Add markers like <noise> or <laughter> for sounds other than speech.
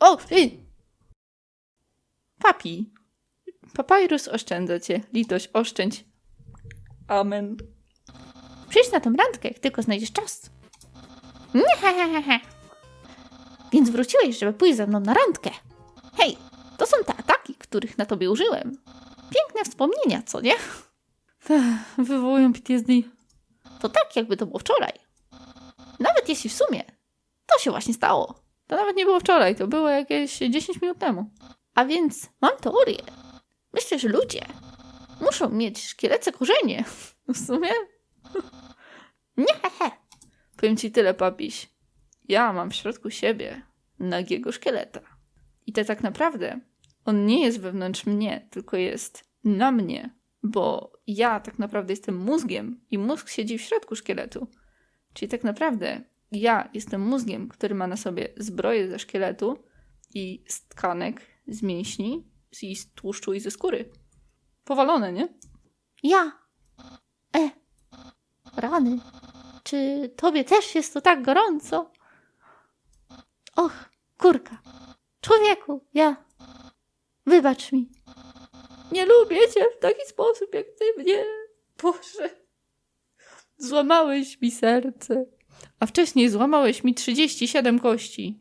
O! Ej! Papi. Papyrus oszczędza cię. Litość oszczędź. Amen. Przyjdź na tą randkę, jak tylko znajdziesz czas. Niehehehe. Więc wróciłeś, żeby pójść ze mną na randkę. Hej, to są te ataki, których na tobie użyłem. Piękne wspomnienia, co nie? Wywołują PTSD. To tak, jakby to było wczoraj. Nawet jeśli w sumie to się właśnie stało. To nawet nie było wczoraj, to było jakieś 10 minut temu. A więc mam teorię. Myślę, że ludzie muszą mieć szkielece korzenie. <laughs> W sumie? <laughs> Nie, he. Powiem ci tyle, papiś. Ja mam w środku siebie nagiego szkieleta. I to tak naprawdę on nie jest wewnątrz mnie, tylko jest na mnie, bo ja tak naprawdę jestem mózgiem i mózg siedzi w środku szkieletu. Czyli tak naprawdę ja jestem mózgiem, który ma na sobie zbroję ze szkieletu i z tkanek, z mięśni, z- i z tłuszczu i ze skóry. Powalone, nie? Ja. E. Rany. Czy tobie też jest to tak gorąco? Och, kurka. Człowieku, ja. Wybacz mi. Nie lubię cię w taki sposób, jak ty mnie. Boże. Złamałeś mi serce. A wcześniej złamałeś mi 37 kości.